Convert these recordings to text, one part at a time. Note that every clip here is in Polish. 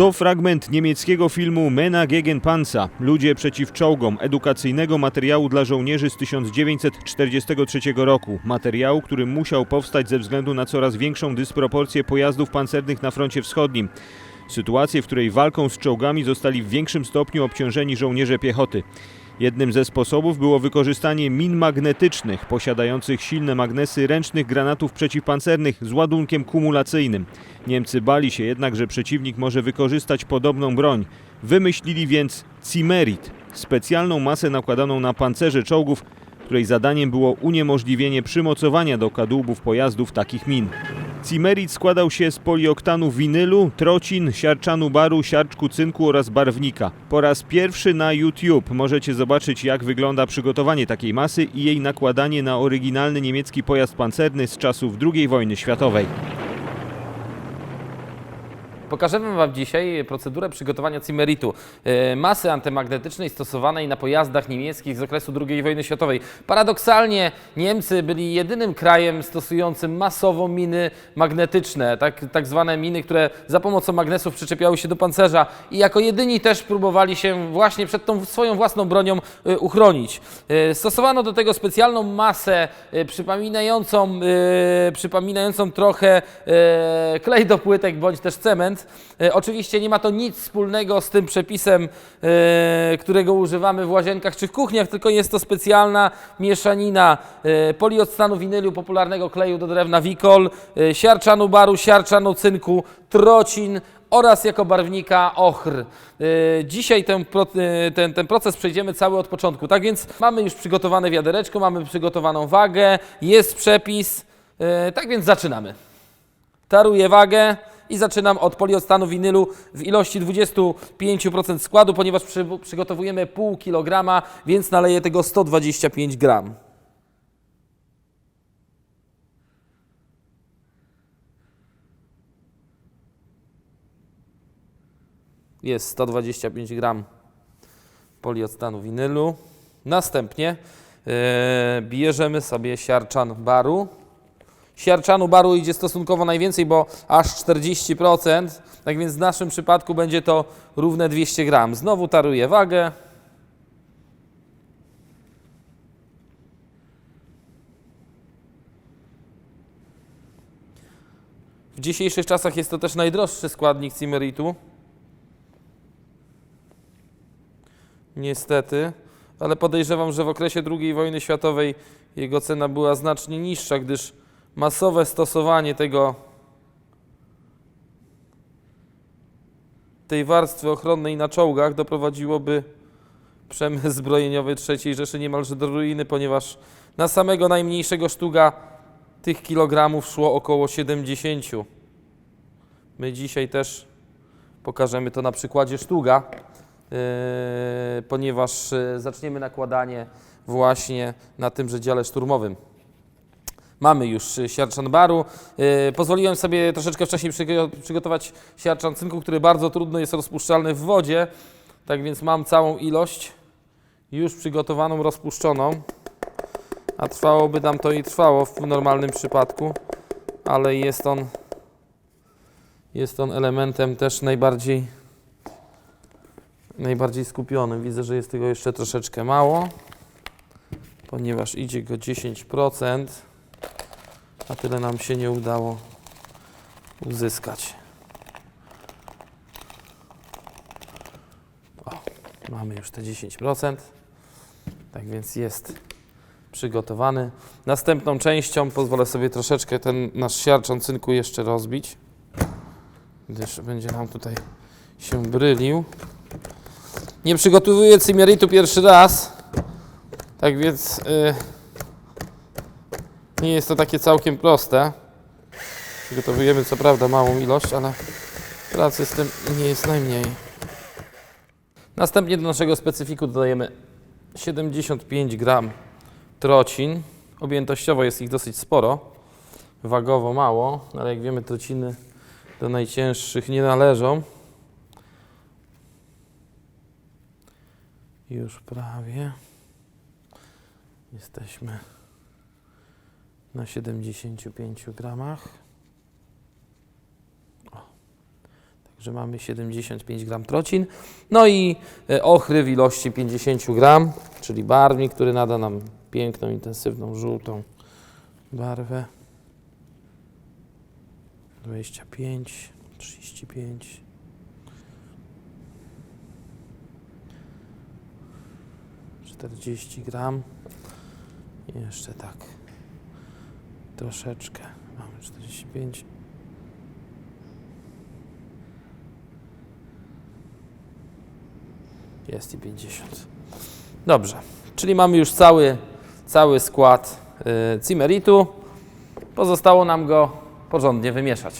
To fragment niemieckiego filmu Mena gegen Panzer, Ludzie przeciw czołgom, edukacyjnego materiału dla żołnierzy z 1943 roku. Materiału, który musiał powstać ze względu na coraz większą dysproporcję pojazdów pancernych na froncie wschodnim. Sytuację, w której walką z czołgami zostali w większym stopniu obciążeni żołnierze piechoty. Jednym ze sposobów było wykorzystanie min magnetycznych, posiadających silne magnesy ręcznych granatów przeciwpancernych z ładunkiem kumulacyjnym. Niemcy bali się jednak, że przeciwnik może wykorzystać podobną broń. Wymyślili więc Cimerit, specjalną masę nakładaną na pancerze czołgów, której zadaniem było uniemożliwienie przymocowania do kadłubów pojazdów takich min. Cimerit składał się z polioktanu winylu, trocin, siarczanu baru, siarczku cynku oraz barwnika. Po raz pierwszy na YouTube możecie zobaczyć jak wygląda przygotowanie takiej masy i jej nakładanie na oryginalny niemiecki pojazd pancerny z czasów II wojny światowej. Pokażemy Wam dzisiaj procedurę przygotowania cimeritu, e, masy antymagnetycznej stosowanej na pojazdach niemieckich z okresu II wojny światowej. Paradoksalnie Niemcy byli jedynym krajem stosującym masowo miny magnetyczne, tak, tak zwane miny, które za pomocą magnesów przyczepiały się do pancerza i jako jedyni też próbowali się właśnie przed tą swoją własną bronią e, uchronić. E, Stosowano do tego specjalną masę przypominającą, przypominającą trochę klej do płytek bądź też cement. E, Oczywiście nie ma to nic wspólnego z tym przepisem, e, którego używamy w łazienkach czy w kuchniach, tylko jest to specjalna mieszanina e, polioctanu winylu, popularnego kleju do drewna wikol, siarczanu baru, siarczanu cynku, trocin, oraz jako barwnika ochr. Dzisiaj ten, ten, ten proces przejdziemy cały od początku. Tak więc mamy już przygotowane wiadereczko, mamy przygotowaną wagę, jest przepis. Tak więc zaczynamy. Taruję wagę i zaczynam od poliostanu winylu w ilości 25% składu, ponieważ przy, przygotowujemy pół kilograma, więc naleję tego 125 gram. Jest 125 gram polioctanu winylu. Następnie e, bierzemy sobie siarczan baru. Siarczanu baru idzie stosunkowo najwięcej, bo aż 40%. Tak więc w naszym przypadku będzie to równe 200 gram. Znowu taruję wagę. W dzisiejszych czasach jest to też najdroższy składnik cimeritu. Niestety, ale podejrzewam, że w okresie II wojny światowej jego cena była znacznie niższa, gdyż masowe stosowanie tego tej warstwy ochronnej na czołgach doprowadziłoby przemysł zbrojeniowy III Rzeszy niemalże do ruiny, ponieważ na samego najmniejszego sztuga tych kilogramów szło około 70. My dzisiaj też pokażemy to na przykładzie sztuga, yy, ponieważ yy, zaczniemy nakładanie właśnie na tymże dziale szturmowym. Mamy już y, siarczan baru. Yy, pozwoliłem sobie troszeczkę wcześniej przygo- przygotować siarczan cynku, który bardzo trudno jest rozpuszczalny w wodzie. Tak więc mam całą ilość już przygotowaną, rozpuszczoną. A trwałoby nam to i trwało w normalnym przypadku, ale jest on, jest on elementem też najbardziej, najbardziej skupionym. Widzę, że jest tego jeszcze troszeczkę mało, ponieważ idzie go 10% a tyle nam się nie udało uzyskać. O, mamy już te 10%, tak więc jest przygotowany. Następną częścią pozwolę sobie troszeczkę ten nasz siarczan cynku jeszcze rozbić, gdyż będzie nam tutaj się brylił. Nie przygotowuję cymeritu pierwszy raz, tak więc... Yy, nie jest to takie całkiem proste. Przygotowujemy co prawda małą ilość, ale pracy z tym nie jest najmniej. Następnie do naszego specyfiku dodajemy 75 gram trocin. Objętościowo jest ich dosyć sporo, wagowo mało, ale jak wiemy trociny do najcięższych nie należą. Już prawie jesteśmy na 75 gramach. O, że mamy 75 gram trocin. No i e, ochry w ilości 50 gram, czyli barwnik, który nada nam piękną, intensywną, żółtą barwę. 25, 35. Czterdzieści gram. Jeszcze tak. Troszeczkę. Mamy 45. Jest i 50. Dobrze. Czyli mamy już cały, cały skład y, cimeritu. Pozostało nam go porządnie wymieszać.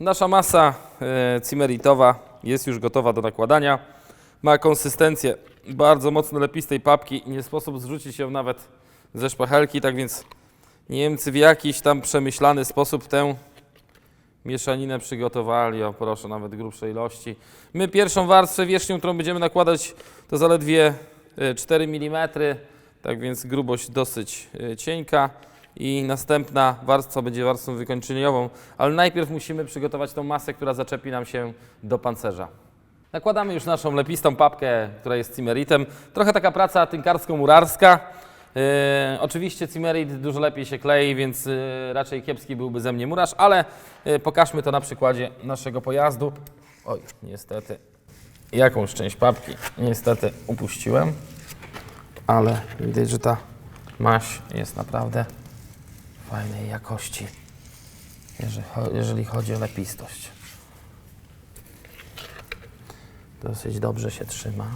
Nasza masa e, cimeritowa jest już gotowa do nakładania. Ma konsystencję bardzo mocno lepistej papki i nie sposób zrzucić ją nawet ze szpachelki, tak więc Niemcy w jakiś tam przemyślany sposób tę mieszaninę przygotowali, o proszę, nawet grubszej ilości. My pierwszą warstwę wierzchnią, którą będziemy nakładać, to zaledwie e, 4 mm, tak więc grubość dosyć e, cienka i następna warstwa będzie warstwą wykończeniową, ale najpierw musimy przygotować tą masę, która zaczepi nam się do pancerza. Nakładamy już naszą lepistą papkę, która jest cimeritem. Trochę taka praca tynkarsko-murarska. E, oczywiście cimerit dużo lepiej się klei, więc e, raczej kiepski byłby ze mnie murarz, ale e, pokażmy to na przykładzie naszego pojazdu. Oj, niestety, jakąś część papki niestety upuściłem, ale widać, że ta maś jest naprawdę fajnej jakości, jeżeli, cho- jeżeli chodzi o lepistość. Dosyć dobrze się trzyma.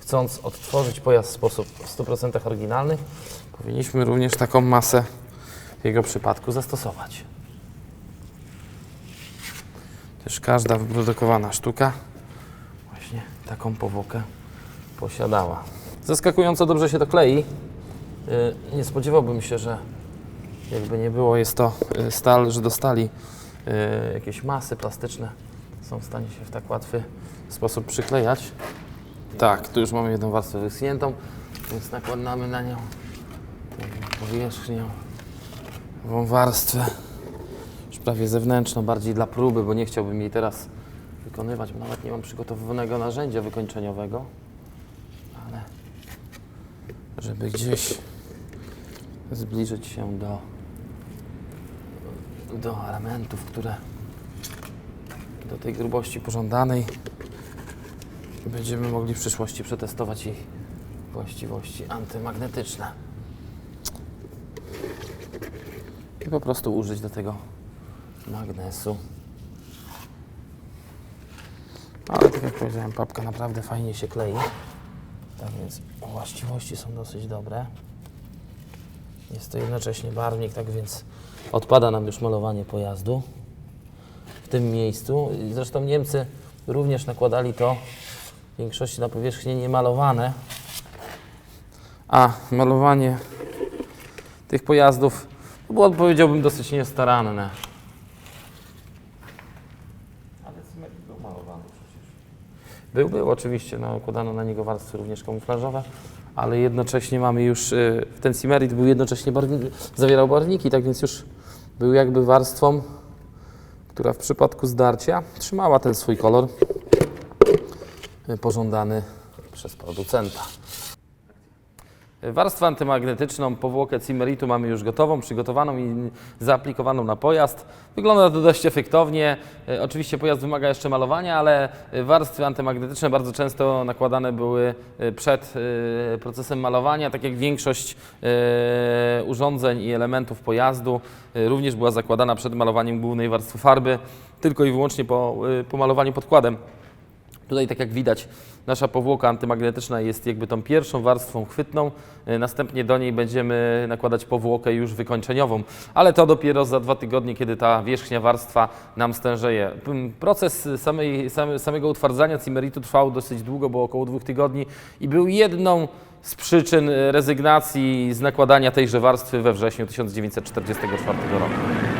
Chcąc odtworzyć pojazd w sposób w 100% oryginalny, powinniśmy również taką masę w jego przypadku zastosować. Też każda wyprodukowana sztuka właśnie taką powłokę posiadała. Zaskakująco dobrze się to klei. Yy, Nie spodziewałbym się, że jakby nie było, jest to yy, stal, że do stali yy, jakieś masy plastyczne są w stanie się w tak łatwy sposób przyklejać. Tak, tu już mamy jedną warstwę wyschniętą, więc nakładamy na nią powierzchnią warstwę, prawie zewnętrzną, bardziej dla próby, bo nie chciałbym jej teraz wykonywać, bo nawet nie mam przygotowanego narzędzia wykończeniowego, ale żeby gdzieś zbliżyć się do, do elementów, które do tej grubości pożądanej będziemy mogli w przyszłości przetestować ich właściwości antymagnetyczne. I po prostu użyć do tego magnesu. Ale tak jak powiedziałem, papka naprawdę fajnie się klei. Tak więc właściwości są dosyć dobre. Jest to jednocześnie barwnik, tak więc odpada nam już malowanie pojazdu w tym miejscu. Zresztą Niemcy również nakładali to w większości na powierzchnie niemalowane, a malowanie tych pojazdów to było, powiedziałbym, dosyć niestaranne. Ale cymerit był malowany przecież. Był, był oczywiście, no, nakładano na niego warstwy również kamuflażowe, ale jednocześnie mamy już, y, ten cimerit był jednocześnie, barwni, zawierał barwniki, tak więc już był jakby warstwą, która w przypadku zdarcia trzymała ten swój kolor y, pożądany przez producenta. Warstwę antymagnetyczną, powłokę cimeritu mamy już gotową, przygotowaną i zaaplikowaną na pojazd. Wygląda to dość efektownie. E, Oczywiście pojazd wymaga jeszcze malowania, ale warstwy antymagnetyczne bardzo często nakładane były e, przed e, procesem malowania, tak jak większość urządzeń i elementów pojazdu również była zakładana przed malowaniem głównej warstwy farby, tylko i wyłącznie po, po malowaniu podkładem. Tutaj, tak jak widać, nasza powłoka antymagnetyczna jest jakby tą pierwszą warstwą chwytną. E, Następnie do niej będziemy nakładać powłokę już wykończeniową, ale to dopiero za dwa tygodnie, kiedy ta wierzchnia warstwa nam stężeje. P- Proces samej, same, samego utwardzania cimeritu trwał dosyć długo, bo około dwóch tygodni i był jedną z przyczyn e, rezygnacji z nakładania tejże warstwy we wrześniu 1944 roku.